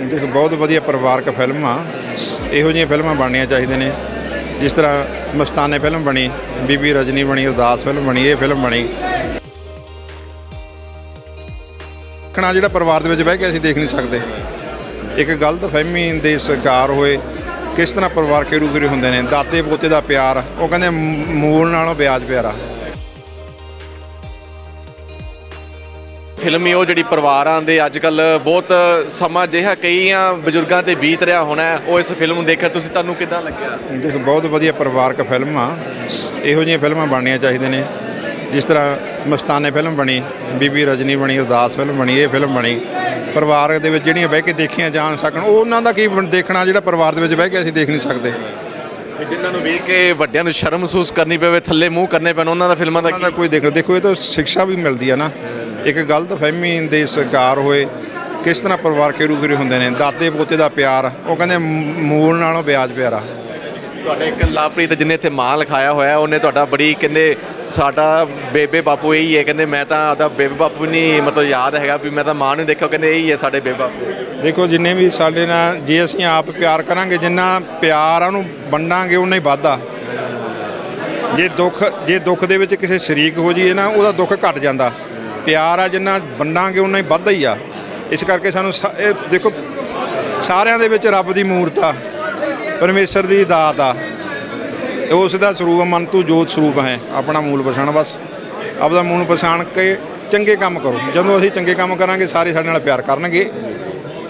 ਦੇਖੋ, ਬਹੁਤ ਵਧੀਆ ਪਰਿਵਾਰਕ ਫਿਲਮ ਆ। ਇਹੋ ਜਿਹੀਆਂ ਫਿਲਮਾਂ ਬਣਨੀਆਂ ਚਾਹੀਦੀਆਂ ਨੇ। ਜਿਸ ਤਰ੍ਹਾਂ ਮਸਤਾਨੇ ਫਿਲਮ ਬਣੀ, ਬੀਬੀ ਰਜਨੀ ਬਣੀ, ਅਰਦਾਸ ਫਿਲਮ ਬਣੀ, ਇਹ ਫਿਲਮ ਬਣੀ। ਦੇਖਣਾ ਜਿਹੜਾ ਪਰਿਵਾਰ ਦੇ ਵਿੱਚ ਬਹਿ ਕੇ ਅਸੀਂ ਦੇਖ ਨਹੀਂ ਸਕਦੇ। ਇੱਕ ਗਲਤ ਫਹਿਮੀ ਦੇ ਸ਼ਿਕਾਰ ਹੋਏ, ਕਿਸ ਤਰ੍ਹਾਂ ਪਰਿਵਾਰ ਕੇ ਰੂਬਰੂ ਹੁੰਦੇ ਨੇ ਦਾਤੇ ਪੋਤੇ ਦਾ ਪਿਆਰ, ਉਹ ਕਹਿੰਦੇ ਮੂਲ ਨਾਲੋਂ ਵਿਆਜ ਪਿਆਰਾ। ਫਿਲਮ ਹੀ ਉਹ ਜਿਹੜੀ ਪਰਿਵਾਰਾਂ ਦੇ ਅੱਜ ਕੱਲ ਬਹੁਤ ਸਮਾਂ ਜਿਹਾ ਕਈਆਂ ਬਜ਼ੁਰਗਾਂ ਤੇ ਬੀਤ ਰਿਹਾ ਹੋਣਾ ਉਹ ਇਸ ਫਿਲਮ ਨੂੰ ਦੇਖਿਆ। ਤੁਸੀਂ ਤੁਹਾਨੂੰ ਕਿੱਦਾਂ ਲੱਗਿਆ? ਦੇਖ ਬਹੁਤ ਵਧੀਆ ਪਰਿਵਾਰਕ ਫਿਲਮ ਆ। ਇਹੋ ਜਿਹੀਆਂ ਫਿਲਮਾਂ ਬਣਨੀਆਂ ਚਾਹੀਦੀਆਂ ਨੇ। ਜਿਸ ਤਰ੍ਹਾਂ ਮਸਤਾਨੇ ਫਿਲਮ ਬਣੀ ਬੀਬੀ ਰਜਨੀ ਬਣੀ ਅਰਦਾਸ ਫਿਲਮ ਬਣੀ ਇਹ ਫਿਲਮ ਬਣੀ। ਪਰਿਵਾਰ ਦੇ ਵਿੱਚ ਜਿਹੜੀਆਂ ਬਹਿ ਕੇ ਦੇਖੀਆਂ ਜਾਣ ਸਕਣ ਉਹ ਉਹਨਾਂ ਦਾ ਕੀ ਦੇਖਣਾ ਜਿਹੜਾ ਪਰਿਵਾਰ ਦੇ ਵਿੱਚ ਬਹਿ ਕੇ ਅਸੀਂ ਦੇਖ ਨਹੀਂ ਸਕਦੇ। ਜਿਨ੍ਹਾਂ ਨੂੰ ਵੇਖ ਕੇ ਵੱਡਿਆਂ ਨੂੰ ਸ਼ਰਮ ਮਹਿਸੂਸ ਕਰਨੀ ਪਵੇ ਥੱਲੇ ਮੂੰਹ ਕਰਨੇ ਪੈਣ ਉਹਨਾਂ ਦਾ ਫਿਲਮਾਂ ਦਾ ਕੋਈ ਦੇਖ ਦੇਖੋ ਇਹ ਤਾਂ ਸਿੱਖਿਆ ਵੀ ਮਿਲਦੀ ਆ ਨਾ। ਇੱਕ ਗਲਤ ਫਹਿਮੀ ਦੇ ਸ਼ਿਕਾਰ ਹੋਏ ਕਿਸ ਤਰ੍ਹਾਂ ਪਰਿਵਾਰ ਕੇ ਰੂਬਰੂ ਹੁੰਦੇ ਨੇ? ਦਾਤੇ ਪੋਤੇ ਦਾ ਪਿਆਰ ਉਹ ਕਹਿੰਦੇ ਮੂਲ ਨਾਲੋਂ ਵਿਆਜ ਪਿਆਰਾ। ਤੁਹਾਡੇ ਇੱਕ ਲਾਪ੍ਰੀਤ ਜਿਹਨੇ ਇੱਥੇ ਮਾਂ ਲਿਖਾਇਆ ਹੋਇਆ ਉਹਨੇ ਤੁਹਾਡਾ ਬੜੀ ਕਹਿੰਦੇ ਸਾਡਾ ਬੇਬੇ ਬਾਪੂ ਇਹੀ ਹੈ ਕਹਿੰਦੇ ਮੈਂ ਤਾਂ ਆਦਾ ਬੇਬੇ ਬਾਪੂ ਨਹੀਂ ਮਤਲਬ ਯਾਦ ਹੈਗਾ ਵੀ ਮੈਂ ਤਾਂ ਮਾਂ ਨੂੰ ਦੇਖਿਆ ਕਹਿੰਦੇ ਇਹੀ ਹੈ ਸਾਡੇ ਬੇਬੇ ਬਾਪੂ। ਦੇਖੋ ਜਿੰਨੇ ਵੀ ਸਾਡੇ ਨਾਲ ਜੇ ਅਸੀਂ ਆਪ ਪਿਆਰ ਕਰਾਂਗੇ ਜਿੰਨਾ ਪਿਆਰ ਆ ਉਹਨੂੰ ਵੰਡਾਂਗੇ ਉਨਾ ਹੀ ਵੱਧਦਾ। ਜੇ ਦੁੱਖ ਜੇ ਦੁੱਖ ਦੇ ਵਿੱਚ ਕਿਸੇ ਸ਼ਰੀਕ ਹੋ ਜਾਈਏ ਨਾ ਉਹਦਾ ਦੁੱਖ ਘਟ ਜਾਂਦਾ। ਪਿਆਰ ਆ ਜਿੰਨਾ ਵੰਡਾਂਗੇ ਉਨਾ ਹੀ ਵੱਧਦਾ ਹੀ ਆ। ਇਸ ਕਰਕੇ ਸਾਨੂੰ ਸਾ- ਇਹ ਦੇਖੋ ਸਾਰਿਆਂ ਦੇ ਵਿੱਚ ਰੱਬ ਦੀ ਮੂਰਤ ਆ ਪਰਮੇਸ਼ਰ ਦੀ ਦਾਤ ਆ। ਉਸ ਦਾ ਸਰੂਪ ਆ, ਮਨ ਤੂੰ ਜੋਤ ਸਰੂਪ ਹੈ ਆਪਣਾ ਮੂਲ ਪਛਾਣ ਬਸ। ਆਪਦਾ ਮੂਲ ਪਛਾਣ ਕੇ ਚੰਗੇ ਕੰਮ ਕਰੋ। ਜਦੋਂ ਅਸੀਂ ਚੰਗੇ ਕੰਮ ਕਰਾਂਗੇ ਸਾਰੇ ਸਾਡੇ ਨਾਲ ਪਿਆਰ ਕਰਨਗੇ।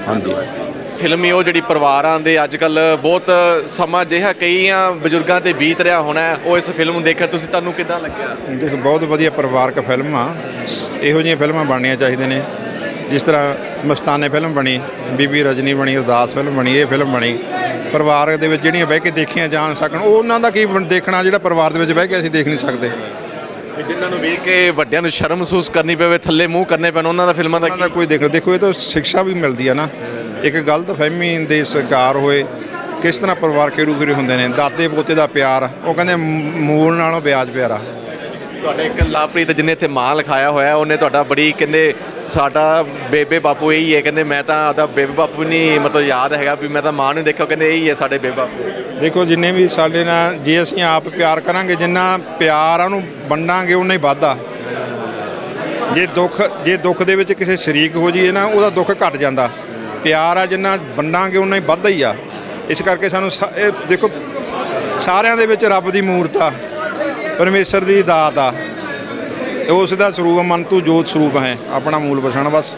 ਹਾਂਜੀ। ਫਿਲਮ ਉਹ ਜਿਹੜੀ ਪਰਿਵਾਰਾਂ ਦੇ ਅੱਜ ਕੱਲ ਬਹੁਤ ਸਮਾਂ ਜਿਹਾ ਕਈਆਂ ਬਜ਼ੁਰਗਾਂ ਤੇ ਬੀਤ ਰਿਹਾ ਹੋਣਾ ਉਹ ਇਸ ਫਿਲਮ ਨੂੰ ਦੇਖਿਆ। ਤੁਸੀਂ ਤੁਹਾਨੂੰ ਕਿੱਦਾਂ ਲੱਗਿਆ? ਦੇਖ ਬਹੁਤ ਵਧੀਆ ਪਰਿਵਾਰਕ ਫਿਲਮ ਆ। ਇਹੋ ਜਿਹੀਆਂ ਫਿਲਮਾਂ ਬਣਨੀਆਂ ਚਾਹੀਦੀਆਂ ਨੇ। ਜਿਸ ਤਰ੍ਹਾਂ ਮਸਤਾਨੇ ਫਿਲਮ ਬਣੀ ਬੀਬੀ ਰਜਨੀ ਬਣੀ ਅਰਦਾਸ ਫਿਲਮ ਬਣੀ ਇਹ ਫਿਲਮ ਬਣੀ। ਪਰਿਵਾਰ ਦੇ ਵਿੱਚ ਜਿਹੜੀਆਂ ਬਹਿ ਕੇ ਦੇਖੀਆਂ ਜਾਣ ਸਕਣ ਉਹ ਉਹਨਾਂ ਦਾ ਕੀ ਦੇਖਣਾ ਜਿਹੜਾ ਪਰਿਵਾਰ ਦੇ ਵਿੱਚ ਬਹਿ ਕੇ ਅਸੀਂ ਦੇਖ ਨਹੀਂ ਸਕਦੇ। ਜਿਨ੍ਹਾਂ ਨੂੰ ਵੇਖ ਕੇ ਵੱਡਿਆਂ ਨੂੰ ਸ਼ਰਮ ਮਹਿਸੂਸ ਕਰਨੀ ਪਵੇ ਥੱਲੇ ਮੂੰਹ ਕਰਨੇ ਪੈਣ ਉਹਨਾਂ ਦਾ ਫਿਲਮਾਂ ਦਾ ਕੋਈ ਦੇਖ ਦੇਖੋ ਇਹ ਤਾਂ ਸਿੱਖਿਆ ਵੀ ਮਿਲਦੀ ਆ ਨਾ। ਇੱਕ ਗਲਤ ਫਹਿਮੀ ਦੇ ਸ਼ਿਕਾਰ ਹੋਏ ਕਿਸ ਤਰ੍ਹਾਂ ਪਰਿਵਾਰ ਕੇ ਰੂਬਰੂ ਹੁੰਦੇ ਨੇ? ਦਾਤੇ ਪੋਤੇ ਦਾ ਪਿਆਰ ਉਹ ਕਹਿੰਦੇ ਮੂਲ ਨਾਲੋਂ ਵਿਆਜ ਪਿਆਰਾ। ਤੁਹਾਡੇ ਇੱਕ ਲਾਪ੍ਰੀਤ ਜਿਹਨੇ ਇੱਥੇ ਮਾਂ ਲਿਖਾਇਆ ਹੋਇਆ ਉਹਨੇ ਤੁਹਾਡਾ ਬੜੀ ਕਹਿੰਦੇ ਸਾਡਾ ਬੇਬੇ ਬਾਪੂ ਇਹੀ ਹੈ ਕਹਿੰਦੇ ਮੈਂ ਤਾਂ ਆਦਾ ਬੇਬੇ ਬਾਪੂ ਨਹੀਂ ਮਤਲਬ ਯਾਦ ਹੈਗਾ ਵੀ ਮੈਂ ਤਾਂ ਮਾਂ ਨੂੰ ਦੇਖਿਆ ਕਹਿੰਦੇ ਇਹੀ ਹੈ ਸਾਡੇ ਬੇਬੇ ਬਾਪੂ। ਦੇਖੋ ਜਿੰਨੇ ਵੀ ਸਾਡੇ ਨਾਲ ਜੇ ਅਸੀਂ ਆਪ ਪਿਆਰ ਕਰਾਂਗੇ ਜਿੰਨਾ ਪਿਆਰ ਉਹਨੂੰ ਵੰਡਾਂਗੇ ਉਨਾ ਹੀ ਵੱਧਦਾ। ਜੇ ਦੁੱਖ ਜੇ ਦੁੱਖ ਦੇ ਵਿੱਚ ਕਿਸੇ ਸ਼ਰੀਕ ਹੋ ਜਾਈਏ ਨਾ ਉਹਦਾ ਦੁੱਖ ਘਟ ਜਾਂਦਾ। ਪਿਆਰ ਆ ਜਿੰਨਾ ਵੰਡਾਂਗੇ ਉਨਾ ਹੀ ਵੱਧਦਾ ਹੀ ਆ। ਇਸ ਕਰਕੇ ਸਾਨੂੰ ਸਾ- ਇਹ ਦੇਖੋ ਸਾਰਿਆਂ ਦੇ ਵਿੱਚ ਰੱਬ ਦੀ ਮੂਰਤ ਆ ਪਰਮੇਸ਼ਰ ਦੀ ਦਾਤ ਆ। ਉਸ ਦਾ ਸਰੂਪ ਆ, ਮਨ ਤੂੰ ਜੋਤ ਸਰੂਪ ਹੈ ਆਪਣਾ ਮੂਲ ਪਛਾਣ ਬਸ।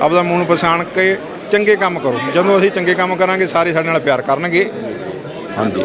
ਆਪਦਾ ਮੂਲ ਪਛਾਣ ਕੇ ਚੰਗੇ ਕੰਮ ਕਰੋ। ਜਦੋਂ ਅਸੀਂ ਚੰਗੇ ਕੰਮ ਕਰਾਂਗੇ ਸਾਰੇ ਸਾਡੇ ਨਾਲ ਪਿਆਰ ਕਰਨਗੇ। ਹਾਂਜੀ।